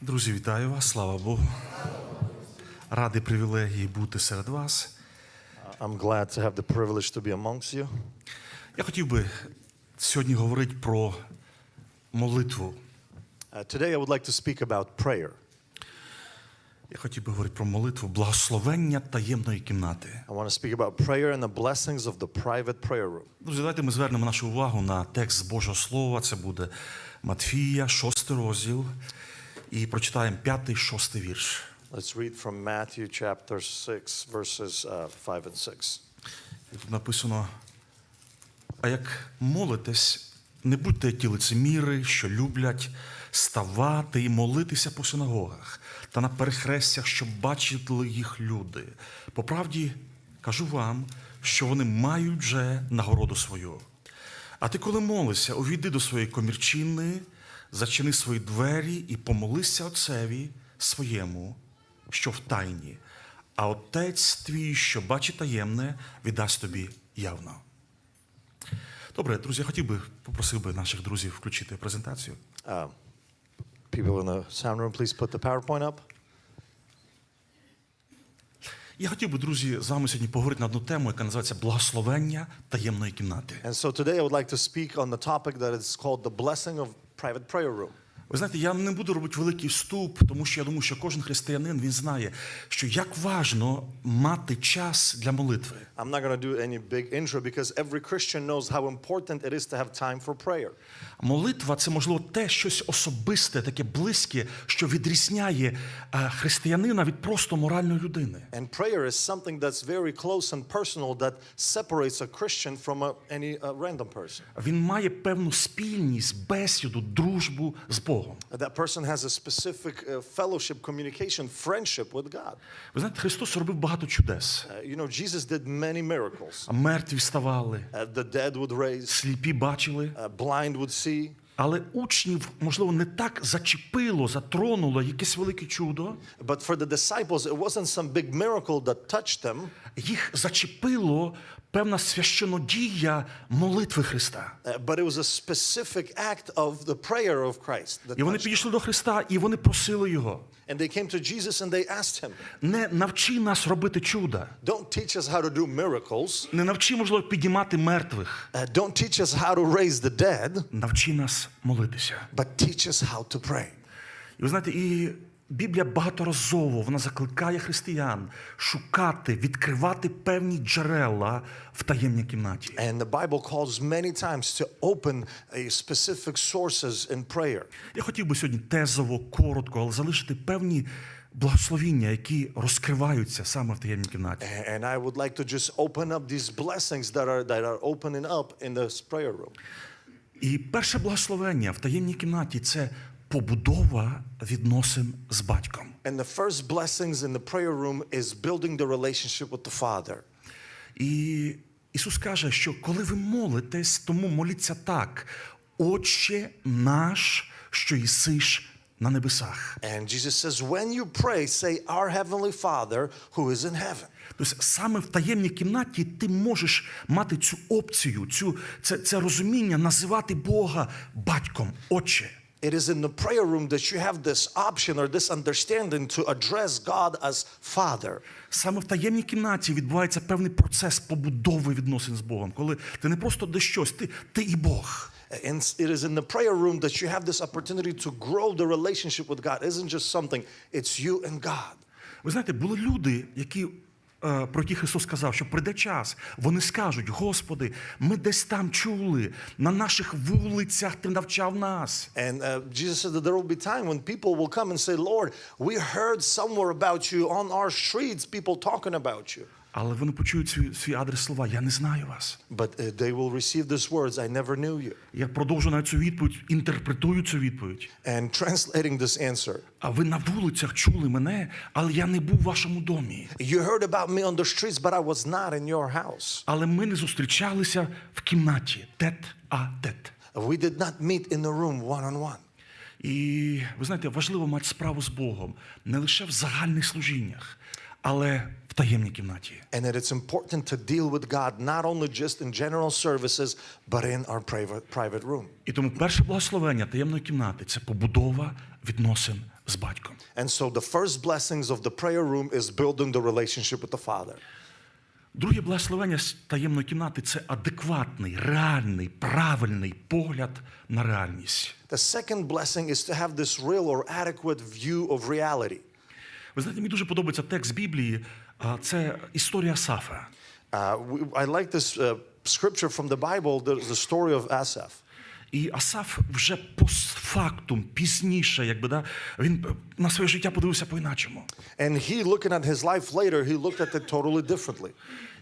Друзі, вітаю вас, слава Богу. Радий привілегії бути серед вас. I'm glad to have the privilege to be amongst you. Я хотів би сьогодні говорити про молитву. Uh, today, I would like to speak about prayer. Я хотів би говорити про молитву благословення таємної кімнати. I want to speak about prayer and the blessings of the private prayer room. Друзі, давайте ми звернемо нашу увагу на текст Божого Слова. Це буде Матфія, шостий розділ. І прочитаємо п'ятий, шостий вірш. Let's read from Matthew chapter 6, verses uh, 5 and 6. І тут написано: а як молитесь, не будьте ті лицеміри, що люблять ставати і молитися по синагогах та на перехрестях, щоб бачили їх люди. По правді кажу вам, що вони мають вже нагороду свою. А ти, коли молишся, увійди до своєї комірчини, зачини свої двері і помолися Отцеві своєму, що в тайні, а Отець твій, що бачить таємне, віддасть тобі явно. Добре, друзі, я хотів би, попросив би наших друзів включити презентацію. Uh, people in the sound room, please put the PowerPoint up. Я хотів би, друзі, з вами сьогодні поговорити на одну тему, яка називається Благословення таємної кімнати. And so today, I would like to speak on the topic that is called the blessing of private prayer room. Ви знаєте, я не буду робити великий вступ, тому що я думаю, що кожен християнин він знає, що як важно мати час для молитви. I'm not going to do any big intro because every Christian knows how important it is to have time for prayer. Молитва це можливо те щось особисте, таке близьке, що відрізняє е, християнина від просто моральної людини. And prayer is something that's very close and personal that separates a Christian from a, any uh, random person. Він має певну спільність, бесіду, дружбу з Богом. That person has a specific uh, fellowship, communication, friendship with God. Ви знаєте, Христос робив багато чудес. Uh, you know, Jesus did many miracles. А мертві ставали, Uh, the dead would raise, сліпі бачили. uh, blind would see. Але учнів, можливо, не так зачепило, затронуло якесь велике чудо. But for the disciples, it wasn't some big miracle that touched them. Їх зачепило певна священодія молитви Христа. uh, but it was a specific act of the prayer of Christ. that І вони touched them. підійшли до Христа, і вони просили його. And they came to Jesus and they asked him, Не навчи нас робити чуда. Don't teach us how to do miracles. Не навчи, можливо, підіймати мертвих. Uh, don't teach us how to raise the dead, Навчи нас молитися. but teach us how to pray. І ви знаєте, і Біблія багаторазово вона закликає християн шукати, відкривати певні джерела в таємній кімнаті. And the Bible calls many times to open a specific sources in prayer. Я хотів би сьогодні тезово, коротко, але залишити певні благословіння, які розкриваються саме в таємній кімнаті. And I would like to just open up these blessings that are that are opening up in this prayer room. І перше благословення в таємній кімнаті це побудова відносин з батьком. And the first blessings in the prayer room is building the relationship with the Father. І Ісус каже, що коли ви молитесь, тому моліться так: Отче наш, що єсиш на небесах. And Jesus says, when you pray, say, Our Heavenly Father who is in heaven. Тобто саме в таємній кімнаті ти можеш мати цю опцію, цю, це, це розуміння називати Бога батьком, Отче. It is in the prayer room that you have this option or this understanding to address God as Father. Саме в таємній кімнаті відбувається певний процес побудови відносин з Богом, коли ти не просто де щось, ти, ти і Бог. And it is in the prayer room that you have this opportunity to grow the relationship with God. It isn't just something, it's you and God. Ви знаєте, були люди, які. е, Про які Христос сказав, що прийде час, вони скажуть: Господи, ми десь там чули, на наших вулицях ти навчав нас. And uh, Jesus said that there will be time when people will come and say, Lord, we heard somewhere about you on our streets, people talking about you. Але вони почують свій, свій адрес слова: Я не знаю вас. But uh, they will receive these words, I never knew you. Я продовжу на цю відповідь, інтерпретую цю відповідь. And translating this answer, А ви на вулицях чули мене, але я не був в вашому домі. you heard about me on the streets, but I was not in your house. Але ми не зустрічалися в кімнаті тет а тет. We did not meet in the room one on one. І ви знаєте, важливо мати справу з Богом не лише в загальних служіннях, але таємній кімнаті. And that it's important to deal with God not only just in general services, but in our private, private room. І тому перше благословення таємної кімнати це побудова відносин з батьком. And so the first blessings of the prayer room is building the relationship with the Father. Друге благословення з таємної кімнати це адекватний, реальний, правильний погляд на реальність. The second blessing is to have this real or adequate view of reality. Ви знаєте, мені дуже подобається текст Біблії. Це історія Асафа. Uh, I like this uh, scripture from the Bible, the, the story of Asaph. І Асаф вже постфактум, пізніше, якби да, він на своє життя подивився по-іначому. And he, looking at his life later, he looked at it totally differently.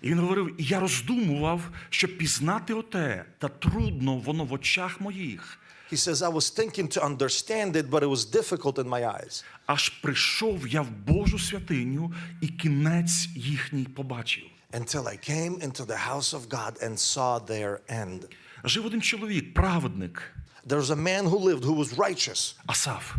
І він говорив: я роздумував, щоб пізнати оте, та трудно воно в очах моїх. He says, I was thinking to understand it, but it was difficult in my eyes. Аж прийшов я в Божу святиню, і кінець їхній побачив. Until I came into the house of God and saw their end. Жив один чоловік, праведник, There's a man who lived who was righteous, Асаф.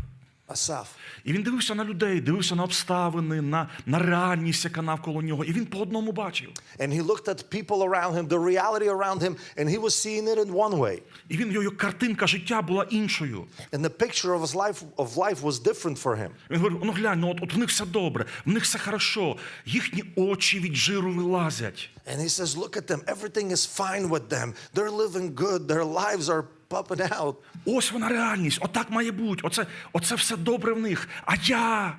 Asaph. І він дивився на людей, дивився на обставини, на, на реальність, яка навколо нього. І він по одному бачив. And he looked at people around him, the reality around him, and he was seeing it in one way. І він його картинка життя була іншою. And the picture of his life of life was different for him. Він говорив: ну глянь, ну от, от в них все добре, в них все хорошо, їхні очі від жиру вилазять. And he says, Look at them, everything is fine with them. They're living good, their lives are popping out. Ось вона реальність, отак має бути. Оце, оце все добре в них. А я.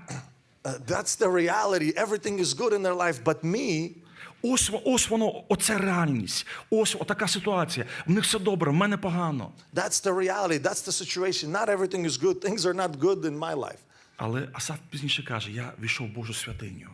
Uh, that's the reality. Everything is good in their life, but me, Ось, во- ось воно, оце реальність. Ось отака ситуація. В них все добре, в мене погано. that's the reality, that's the situation. Not everything is good, things are not good in my life. Але Асаф пізніше каже: я війшов в Божу святиню.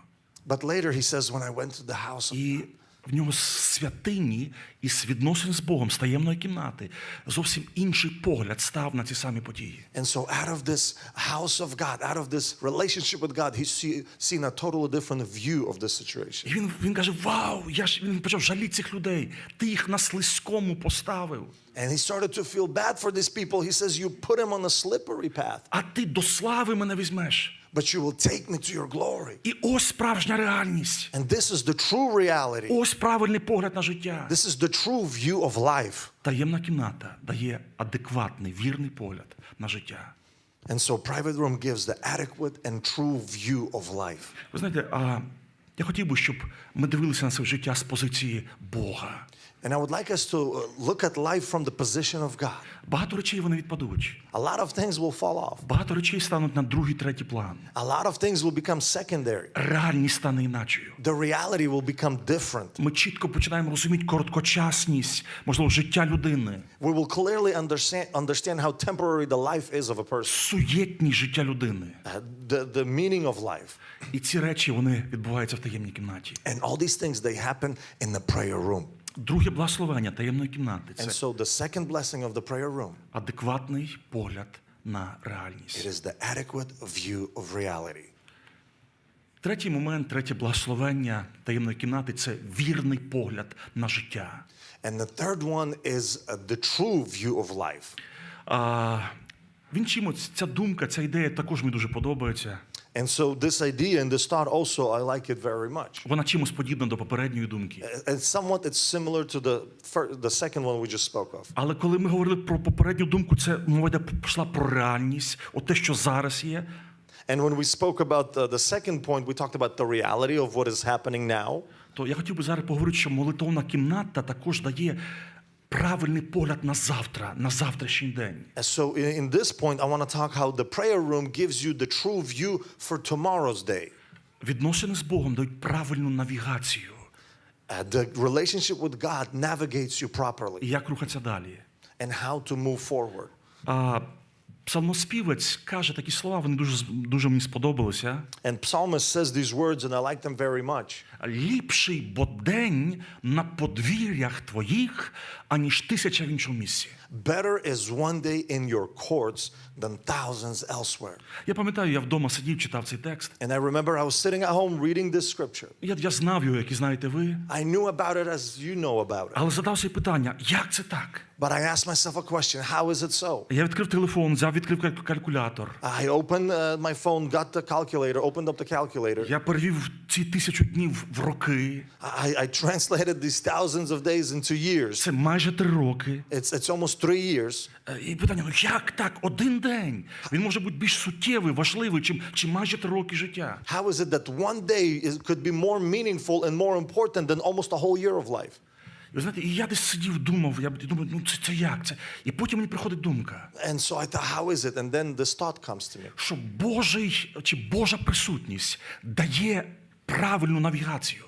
But later he says, When I went to the house of І в нього з святині і з відносин з Богом, з таємної кімнати, зовсім інший погляд став на ці самі події. And so, out of this house of God, out of this relationship with God, he's seen a totally different view of this situation. І він, він каже: Вау! Я ж він почав жаліти цих людей. Ти їх на слизькому поставив. And he started to feel bad for these people. He says, You put him on a slippery path, А ти до слави мене візьмеш. but you will take me to your glory. І ось справжня реальність. And this is the true reality. Ось правильний погляд на життя. This is the true view of life. Таємна кімната дає адекватний, вірний погляд на життя. And so, private room gives the adequate and true view of life. Ви знаєте, а я хотів би, щоб ми дивилися на своє життя з позиції Бога. And I would like us to uh, look at life from the position of God. Багато речей вони відпадуть. A lot of things will fall off, Багато речей стануть на другий, третій план. a lot of things will become secondary. Реальність стане іначею. The reality will become different. Ми чітко починаємо розуміти короткочасність, можливо, життя людини, We will clearly understand, understand how temporary the life is of a person, суєтність життя людини. uh, the, the meaning of life. І ці речі вони відбуваються в таємній кімнаті. And all these things, they happen in the prayer room. Друге благословення таємної кімнати And це so the second blessing of the prayer room, адекватний погляд на it реальність. is the adequate view of reality. Третій момент, третє благословення таємної кімнати це вірний погляд на життя. And the third one is uh, the true view of life. А, він чимось, ця думка, ця ідея також мені дуже подобається. And so this idea and this thought also, I like it very much. Вона чимось подібна до попередньої думки. Uh, And somewhat it's similar to the fir- the second one we just spoke of. Але коли ми говорили про попередню думку, це мова йде пішла про реальність, от те, що зараз є. And when we spoke about the, the second point, we talked about the reality of what is happening now. То я хотів би зараз поговорити, що молитовна кімната також дає правильний погляд на завтра, на завтрашній день. And so in, in this point, I want to talk how the prayer room gives you the true view for tomorrow's day. Відносини з Богом дають правильну навігацію. Uh, the relationship with God navigates you properly І як рухатися далі. and how to move forward. А, псалмоспівець каже такі слова, вони дуже, дуже мені сподобалися. And psalmist says these words, and I like them very much. Ліпший бо день на подвір'ях твоїх, аніж тисяча в іншому місці. Better is one day in your courts than thousands elsewhere. Я пам'ятаю, я вдома сидів, читав цей текст. And I remember I was sitting at home reading this scripture. Я, я знав його, як і знаєте ви. I knew about it as you know about it. Але задав собі питання, як це так? But I asked myself a question how is it so? Я відкрив телефон, взяв, відкрив каль- калькулятор. I opened uh, my phone, got the calculator, opened up the calculator. Я перевів ці тисячу днів в роки. I, I translated these thousands of days into years. Це майже три роки. It's, it's almost three years. Е, І питання: ну як так? Один день? Він може бути більш суттєвий, важливий, чим, чим майже три роки життя. How is it that one day is, could be more meaningful and more important than almost a whole year of life? Ви знаєте, і я десь сидів, думав, я думаю, ну це, це як це? І потім мені приходить думка, And so I thought, how is it? And then this thought comes to me що Божий чи Божа присутність дає правильну навігацію.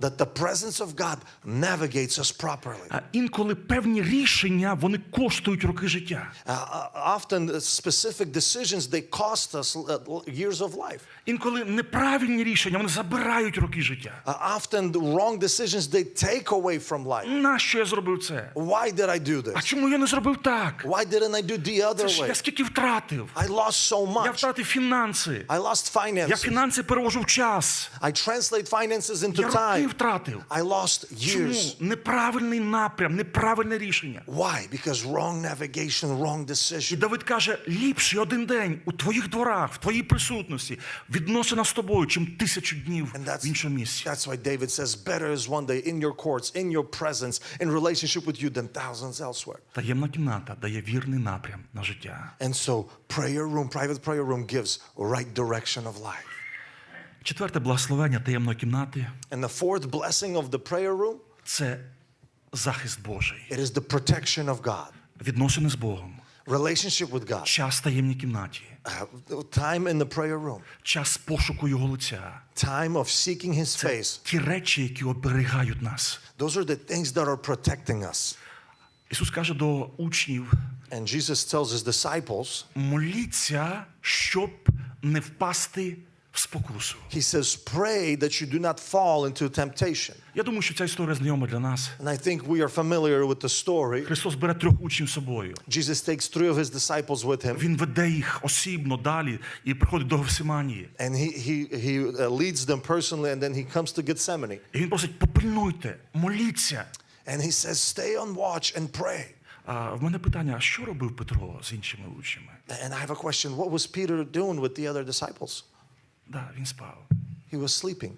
that the presence of God navigates us properly. А інколи певні рішення вони коштують роки життя. Uh, uh, often, uh, specific decisions they cost us uh, years of life. Інколи неправильні рішення вони забирають роки життя. Uh, often, the wrong decisions they take away from life. Нащо я зробив це? Why did I do А this? чому я не зробив так? Why didn't I do the Це other ж я way? скільки втратив. I lost so Я much. втратив фінанси. I lost Я finances. фінанси перевожу в час. I translate finances into Я роки time. Втратив. I lost years. Чому? Неправильний напрям, неправильне рішення. Why? Because wrong navigation, wrong decision. І. Давид каже: ліпший один день у твоїх дворах, в твоїй присутності, відносина з тобою, чим тисячу днів в іншому місці. that's why David says, Better is one day in your courts, in your presence, in relationship with you than thousands elsewhere. Таємна кімната дає вірний напрям на життя. And so, prayer room, private prayer room gives right direction of life. Четверте благословення таємної кімнати And the fourth blessing of the prayer room, це захист Божий, it is the protection of God, відносини з Богом, relationship with God, час в таємній кімнаті, uh, time in the prayer room, час пошуку Його лиця. time of seeking His face. Ті речі, які оберігають нас. Those are the things that are protecting us. Ісус каже до учнів: And Jesus tells His disciples, моліться, щоб не впасти в спокусу. He says, Pray that you do not fall into temptation. Я думаю, що ця історія знайома для нас. And I think we are familiar with the story. Христос бере трьох учнів з собою. Jesus takes three of his disciples with him, Він веде їх осібно далі і приходить до Гефсиманії. and he, he, he uh, leads them personally, and then he comes to Gethsemane. І він просить: попильнуйте, моліться. And he says, Stay on watch and pray. А в мене питання: а що робив Петро з іншими учнями? And I have a question What was Peter doing with the other disciples? Да, він спав. He was sleeping.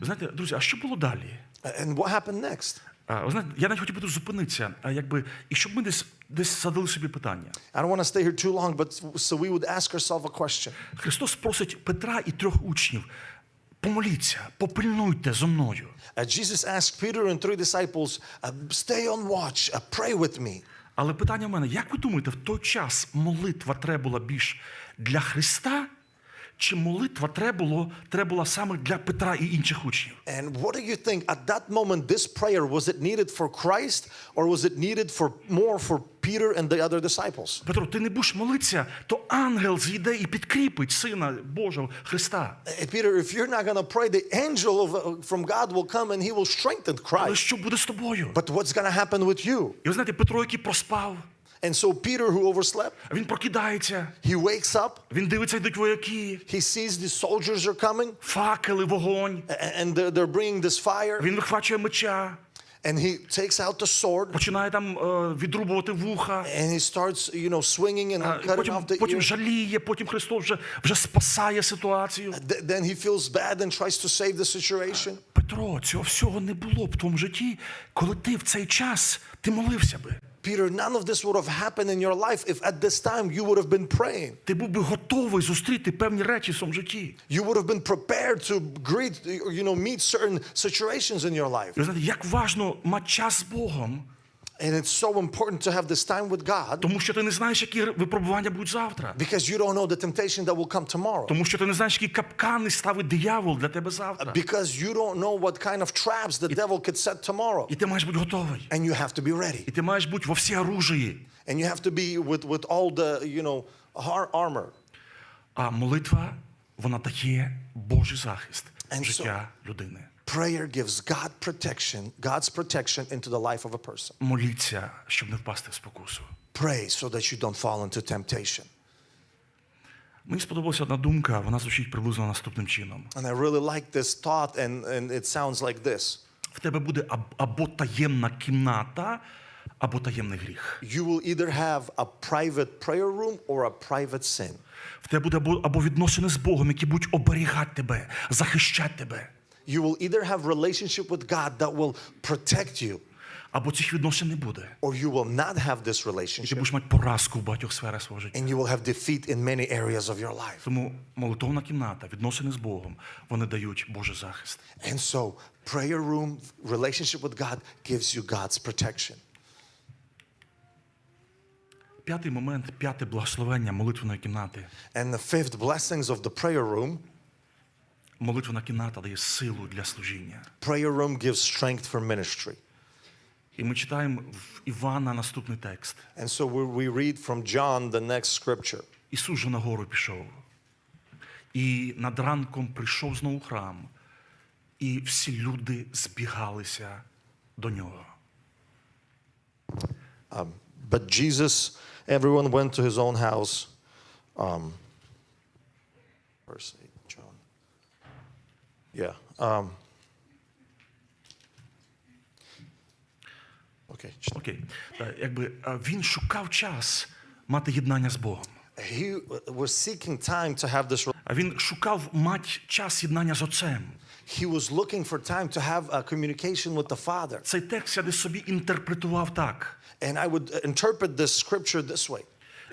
Ви знаєте, друзі, а що було далі? And what happened next? А, ви знаєте, я навіть хотів би тут зупинитися, а якби, і щоб ми десь десь задали собі питання. I don't want to stay here too long, but so we would ask ourselves a question. Христос просить Петра і трьох учнів: помоліться, попильнуйте зо мною. Uh, Jesus asked Peter and three disciples, uh, Stay on watch, uh, pray with me. Але питання в мене: як ви думаєте, в той час молитва треба була більш для Христа, чи молитва треба було, треба була саме для Петра і інших учнів? And what do you think at that moment, this prayer, was it needed for Christ or was it needed for more for Peter and the other disciples? Петро, ти не будеш молитися, то ангел зійде і підкріпить Сина Божого Христа. Uh, Peter, if you're not going to pray, the angel of, uh, from God will come and he will strengthen Але Christ. що буде з тобою? But what's going to happen with you? І ви знаєте, Петро, який проспав, And so Peter, who overslept, він прокидається, he wakes up, він дивиться, йдуть вояки, he sees the soldiers are coming, факели, вогонь. and they're, bringing this fire, Він вихвачує меча, and he takes out the sword, починає там е, відрубувати вуха. and he starts, you know, swinging and cutting Потім, off the потім ear. жаліє, потім Христос вже, вже спасає ситуацію. Then he feels bad and tries to save the situation. Петро, цього всього не було б в твоєму житті, коли ти в цей час ти молився би. Peter, none of this would have happened in your life if at this time you would have been praying. Ти був би готовий зустріти певні речі в своєму житті. You would have been prepared to greet, you know, meet certain situations in your life. І ви знаєте, як важно мати час з Богом, And it's so important to have this time with God тому що ти не знаєш, які випробування будуть завтра. because you don't know the temptation that will come tomorrow. Тому що ти не знаєш, які капкани ставить диявол для тебе завтра. Because you don't know what kind of traps the devil could set tomorrow. І ти маєш бути готовий. And you have to be ready. І ти маєш бути во всі оружії. And you have to be with, with all the, you know, har- armor. А молитва, вона дає Божий захист And so- життя людини. Prayer gives God protection, God's protection into the life of a person. Моліться, щоб не впасти в спокусу. Pray so that you don't fall into temptation. Мені сподобалася одна думка, вона звучить приблизно наступним чином. And I really like this thought, and, and it sounds like this. В тебе буде аб- або таємна кімната, або таємний гріх. You will either have a private prayer room or a private sin. В тебе буде або- або відносини з Богом, які будуть оберігати тебе, захищати тебе. You will either have relationship with God that will protect you, Або цих відносин не буде. or you will not have this І ти relationship, будеш мати поразку в багатьох сферах свого життя. and you will have defeat in many areas of your life. Тому молитовна кімната, відносини з Богом, вони дають Божий захист. And so, prayer room relationship with God gives you God's protection. П'ятий момент, п'яте благословення молитвеної кімнати. And the fifth blessings of the prayer room Молитвена кімната дає силу для служіння. prayer room gives strength for ministry. І ми читаємо в Івана наступний текст. And so we, read from John the next scripture. Ісус же на гору пішов. І над ранком прийшов знову храм, і всі люди збігалися до нього. But Jesus, everyone went to his own house. Um, verse 8, John. Yeah. Um, okay. Окей. Е, Якби е, він шукав час мати єднання з Богом. He was seeking time to have this. А він шукав мати час єднання з Отцем. He was looking for time to have a communication with the Father. Цей текст я десь собі інтерпретував так. And I would interpret this scripture this way.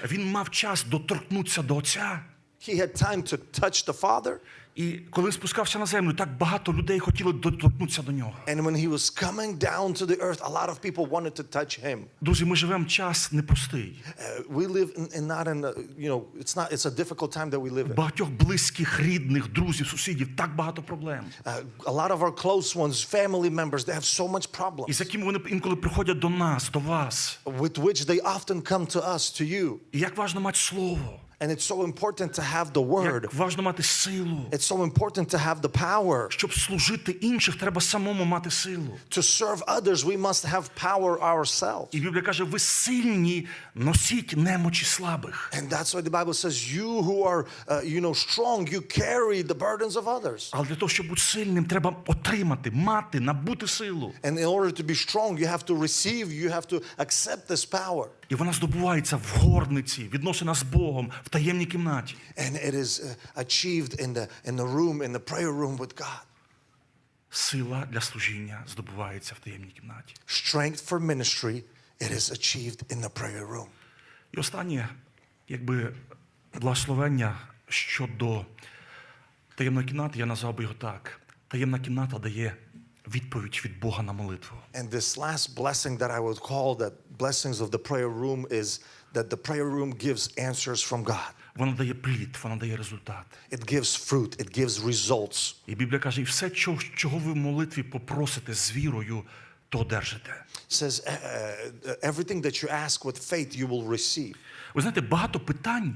Він мав час доторкнутися до Отця. He had time to touch the Father, І коли спускався на землю, так багато людей хотіли доторкнутися до нього. and when he was coming down to the earth, a lot of people wanted to touch him. Друзі, ми живемо час непростий. Uh, we live in, not in a, you know it's not it's a difficult time that we live in. Багатьох близьких, рідних, друзів, сусідів так багато проблем. Uh, a lot of our close ones, family members, they have so much І problems з якими вони інколи приходять до нас, до вас. with which they often come to us, to you. І як важливо мати слово, And it's so important to have the word. як важливо мати силу. It's so important to have the power. Щоб служити інших, треба самому мати силу. To serve others, we must have power ourselves. І Біблія каже: ви сильні, носіть немочі слабих. And that's why the Bible says, you who are, uh, you know, strong, you carry the burdens of others. Але для того, щоб бути сильним, треба отримати, мати, набути силу. And in order to be strong, you have to receive, you have to accept this power. І вона здобувається в горниці, відносина з Богом, в таємній кімнаті. And it is uh, achieved in the, in the room, in the prayer room with God. Сила для служіння здобувається в таємній кімнаті. Strength for ministry, it is achieved in the prayer room. І останнє, якби благословення щодо таємної кімнати, я назвав би його так. Таємна кімната дає відповідь від Бога на молитву. And this last blessing that I would call that blessings of the prayer room is that the prayer room gives answers from God. Вона дає плід, вона дає результат. It gives fruit, it gives results. І Біблія каже, і все, чого, чого ви в молитві попросите з вірою, то одержите. Says, uh, uh, everything that you ask with faith, you will receive. Ви знаєте, багато питань,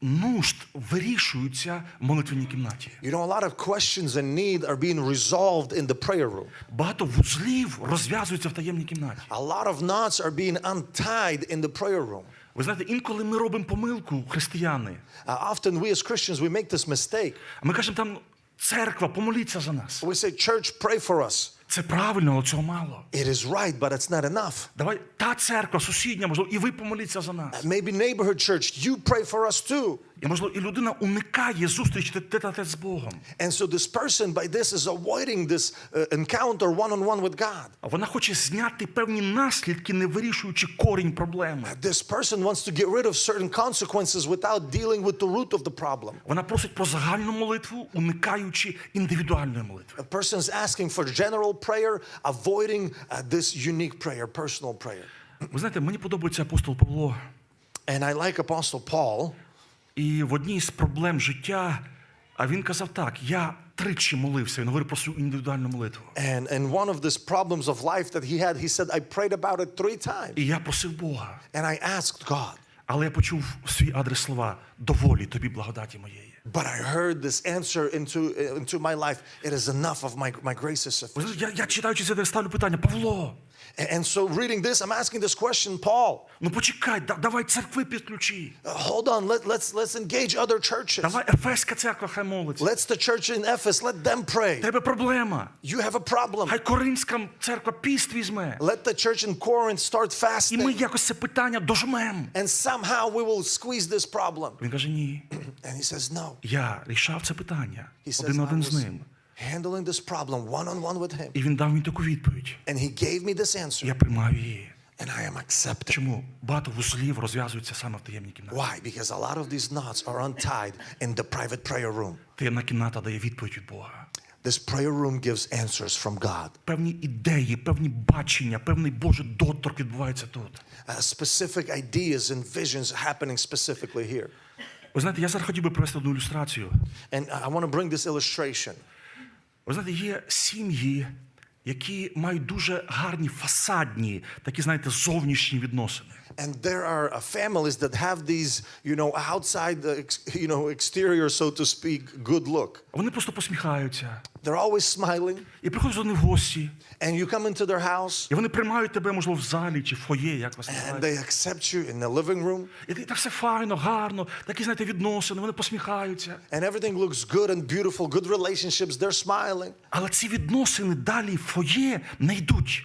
нужд вирішуються в молитвенній кімнаті. You know, a lot of questions and need are being resolved in the prayer room. Багато вузлів розв'язуються в таємній кімнаті. A lot of knots are being untied in the prayer room. Ви знаєте, інколи ми робимо помилку, християни. Uh, often we as Christians, we make this mistake. Ми кажемо там, церква, помоліться за нас. We say, church, pray for us. Це правильно, але цього мало. It is right, but it's not enough. Давай та церква, сусідня, можливо, і ви помоліться за нас. Maybe neighborhood church, you pray for us too. І можливо, і людина уникає зустрічі тет-а-тет з Богом. And so this person by this is avoiding this uh, encounter one-on-one with God. А вона хоче зняти певні наслідки, не вирішуючи корінь проблеми. This person wants to get rid of certain consequences without dealing with the root of the problem. Вона просить про загальну молитву, уникаючи індивідуальної молитви. A person is asking for general prayer, avoiding uh, this unique prayer, personal prayer. Ви знаєте, мені подобається апостол Павло. And I like Apostle Paul. І в одній з проблем життя, а він казав так: я тричі молився. Він говорив про свою індивідуальну молитву. And, and one of these problems of life that he had, he said, I prayed about it three times. І я просив Бога. And I asked God. Але я почув свій адрес слова доволі тобі благодаті моєї. But I heard this answer into, into my life. It is enough of my, my grace is sufficient. Я, я читаючи це, ставлю питання, Павло, And so, reading this, I'm asking this question, Paul. Ну почекай, да- давай церкви підключи. uh, Hold on, let, let's let's engage other churches. Давай Ефеська церква хай молиться. Let's the church in Ephesus, let them В pray. Тебе проблема. You have a problem. Хай Коринська церква піст візьме. Let the church in Corinth start І ми fasting. якось це питання дожмем. And somehow we will squeeze this problem. Він каже: ні, And he says, No. я рішав це питання He says, один на I один з was ним. handling this problem one on one with him. І він дав мені таку відповідь. And he gave me this answer. Я приймаю її. And I am accepting. Чому багато вузлів розв'язуються саме в таємній кімнаті? Why? Because a lot of these knots are untied in the private prayer room. Таємна кімната дає відповідь від Бога. This prayer room gives answers from God. Певні ідеї, певні бачення, певний Божий доторк відбувається тут. Uh, specific ideas and visions happening specifically here. Ви знаєте, я зараз хотів би привести одну ілюстрацію. And I want to bring this illustration. Ви знаєте, є сім'ї, які мають дуже гарні фасадні, такі, знаєте, зовнішні відносини. And there are uh, families that have these, you know, outside the, ex- you know, exterior, so to speak, good look. Вони просто посміхаються. They're always smiling. І приходять до них в гості, And you come into their house і вони приймають тебе, можливо, в залі чи в фоє, як вас and називають. they accept you in the living room. І так все файно, гарно, такі, знаєте, відносини, вони посміхаються. And everything looks good and beautiful, good relationships. They're smiling. Але ці відносини далі в фоє не йдуть.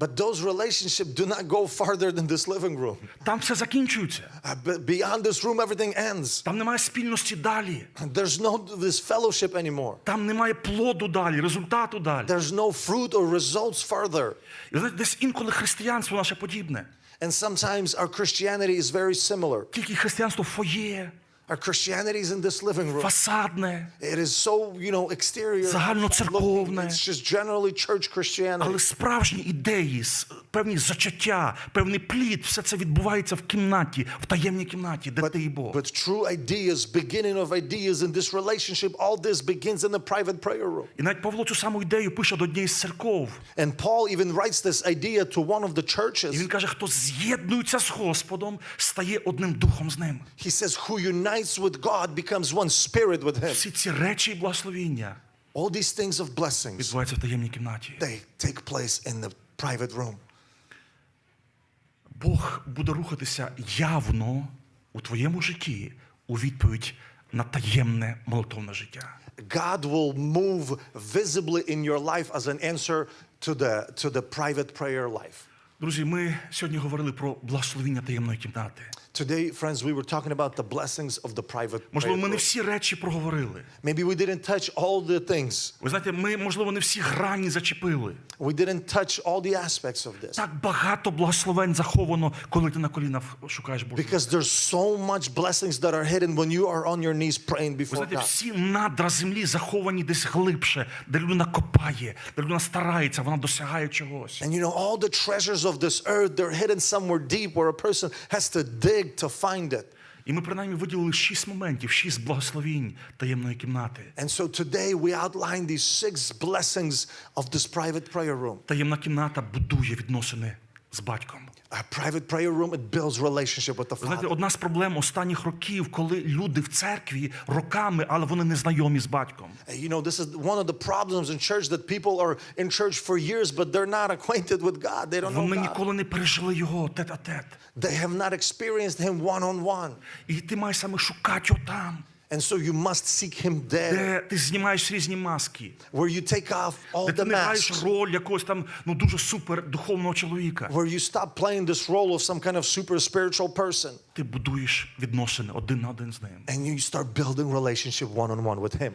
But those relationships do not go farther than this living room. Там все закінчується. Uh, but beyond this room, everything ends. Там немає спільності далі. There's no this fellowship anymore. Там немає плоду далі, результату далі. There's no fruit or results further. І знаєте, десь інколи християнство наше подібне. And sometimes our Christianity is very similar. Тільки християнство фоє, Our Christianity is in this living room. фасадне, It is so, you know, exterior. Загальноцерковне. It's just generally church Christianity. але справжні ідеї, певні зачаття, певний плід, все це відбувається в кімнаті, в таємній кімнаті, де ти і Бог. But true ideas, beginning of ideas in this relationship, all this begins in the private prayer room. І навіть Павло цю саму ідею пише до однієї з церков. And Paul even writes this idea to one of the І churches. він каже, хто з'єднується з Господом, стає одним духом з ним. He says, Who unites with God becomes one spirit with him. Всі ці речі і благословіння All these things of blessings, відбуваються в таємній кімнаті. they take place in the private room. Бог буде рухатися явно у твоєму житті у відповідь на таємне молитовне життя. God will move visibly in your life as an answer to the, to the private prayer life. Друзі, ми сьогодні говорили про благословіння таємної кімнати. Today, friends, we were talking about the blessings of the private prayer Можливо, ми не room. всі речі проговорили. Maybe we didn't touch all the things. Ви знаєте, ми, можливо, не всі грані зачепили. We didn't touch all the aspects of this. Так багато благословень заховано, коли ти на колінах шукаєш Бога. Because there's so much blessings that are hidden when you are on your knees praying Ви before знаєте, God. всі надра землі заховані десь глибше, де людина копає, де людина старається, вона досягає чогось. And you know, all the treasures of this earth, they're hidden somewhere deep where a person has to dig to find it. І ми принаймні виділили шість моментів, шість благословінь таємної кімнати. And so today we outline these six blessings of this private prayer room. Таємна кімната будує відносини з батьком. A private prayer room, it builds relationship with the Ви знаєте, Father. одна з проблем останніх років, коли люди в церкві роками, але вони не знайомі з батьком. You know, this is one of the problems in church that people are in church for years, but they're not acquainted with God. They don't know Вони God. ніколи не пережили його тет-а-тет. They have not experienced Him one on one. І ти маєш саме шукати його там, And so you must seek Him there, де ти знімаєш різні маски, where you take off all де ти the не граєш masks, роль якогось там ну дуже супер духовного чоловіка. where you stop playing this role of some kind of super spiritual person, Ти будуєш відносини один на один з ним. and you start building relationship one on one with Him.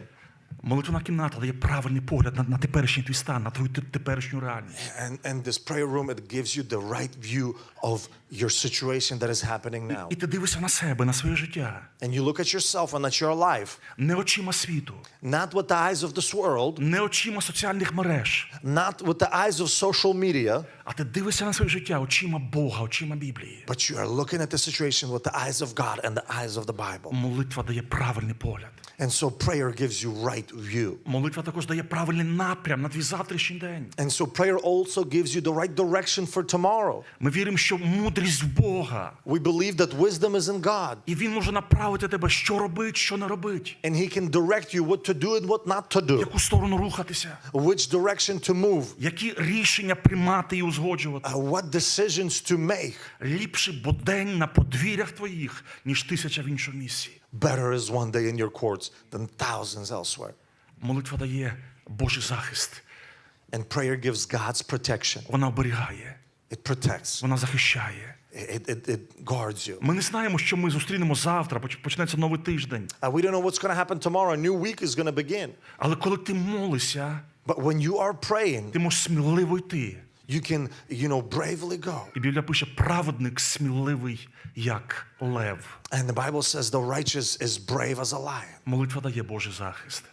Молитвена кімната дає правильний погляд на, на теперішній твій стан, на твою те- теперішню реальність. And, and this prayer room, it gives you the right view of your situation that is happening now. І ти дивишся на себе, на своє життя, And you look at yourself and at your life, не очима світу, not with the eyes of this world, не очима соціальних мереж, not with the eyes of social media, а ти дивишся на своє життя очима Бога, очима Біблії. but you are looking at the situation with the eyes of God and the eyes of the Bible. Молитва дає правильний погляд. And so prayer gives you right view. Молитва також дає правильний напрям на твій завтрашній день. And so prayer also gives you the right direction for tomorrow. Ми віримо, що мудрість в Бога. We believe that wisdom is in God І він може направити тебе, що робить, що не робить, and he can direct you what to do and what not to в do, яку сторону рухатися, which direction to move, які рішення приймати і узгоджувати. uh, what decisions to make. Ліпше бо день на подвір'ях твоїх, ніж тисяча в іншому місці. Better is one day in your courts than thousands elsewhere. Молитва дає Божий захист. And prayer gives God's protection. Вона оберігає, It protects. вона захищає. It, it, it guards you. Ми не знаємо, що ми зустрінемо завтра, поч- почнеться новий тиждень. Uh, we don't know what's going to happen tomorrow. A new week is going to begin. Але коли ти молишся, But when you are praying, ти можеш сміливо йти. You can, you know, bravely go. І Біблія пише, праведник сміливий, як лев. And the Bible says the righteous is brave as a lion. Молитва дає Божий захист.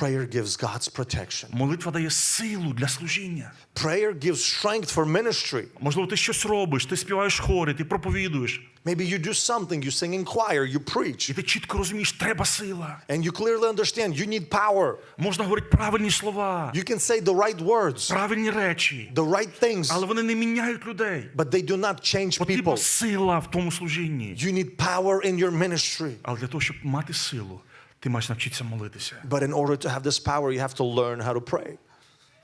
Prayer gives God's protection. Молитва дає силу для служіння. Prayer gives strength for ministry. Можливо, ти щось робиш, ти співаєш хорі, ти проповідуєш, Maybe you do something, you sing in choir, you і preach, ти чітко розумієш, треба сила. and you clearly understand you need power. Можна говорити правильні слова, You can say the right words, правильні речі, the right things, але вони не міняють людей. but they do not change Потрібна people. сила в тому служінні. You need power in your ministry. Але для того, щоб мати силу, ти маєш навчитися молитися. But in order to have this power, you have to learn how to pray.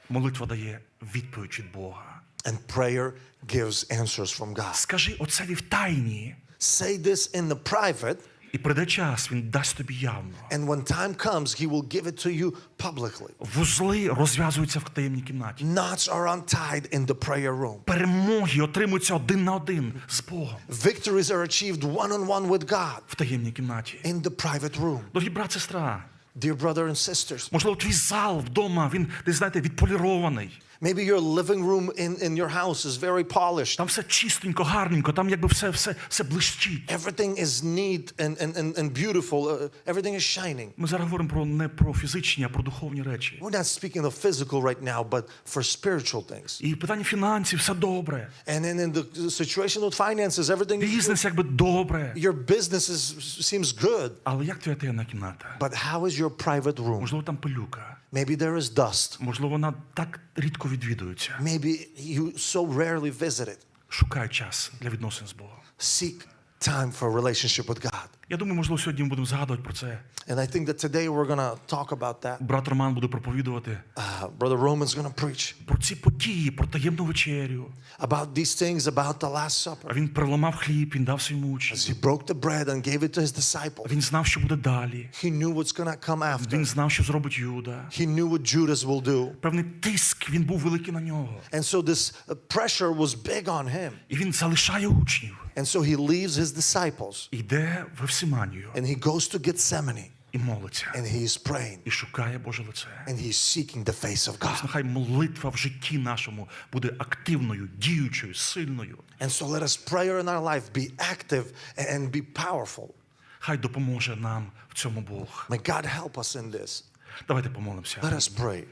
Молитва дає відповідь від Бога. And prayer gives answers from God. Скажи оцеві в тайні, Say this in the private, І прийде час, він дасть тобі явно. and when time comes, He will give it to you publicly. Вузли розв'язуються в таємній кімнаті. Knots are untied in the prayer room. Перемоги отримуються один на один з Богом Victories are achieved one on one with God в таємній кімнаті. in the private room. Дорогі брат, сестра, Dear brother and sisters, можливо, твій зал вдома, він, ти знаєте, відполірований. maybe your living room in, in your house is very polished. Там все чистенько, гарненько, там якби все, все, все блищить. Everything is neat and, and, and, and beautiful. Uh, everything is shining. Ми зараз говоримо про не про фізичні, а про духовні речі. We're not speaking of physical right now, but for spiritual things. І питання фінансів, все добре. And then in the situation with finances, everything, Бізнес якби добре. your business is, seems good. Але як твоя таємна кімната? But how is your private room? Можливо, там пилюка. Maybe there is dust. Можливо, вона так рідко відвідується. Maybe you so rarely visit it. Шукай час для відносин з Богом. Seek time for a relationship with God. Я думаю, можливо, сьогодні ми будемо згадувати про це. And I think that today we're going to talk about that. Брат Роман буде проповідувати Uh, Brother Roman's going to preach про ці події, про таємну вечерю. about these things, about the Last Supper. він переламав хліб, він дав своїм учням. As he broke the bread and gave it to his disciples, Він знав, що буде далі. he knew what's going to come after. Він знав, що зробить Юда. He knew what Judas will do. Певний тиск він був великий на нього. And so this uh, pressure was big on him. І він залишає учнів. And so he leaves his disciples Йде в Евсиманію and he goes to Gethsemane і молиться. and he's praying І шукає Боже лице. and he's seeking the face of God. Нехай молитва в житті нашому буде активною, діючою, сильною. And so let us prayer in our life be active and be powerful. Хай допоможе нам в цьому Бог. May God help us in this. Давайте помолимося. Let us pray.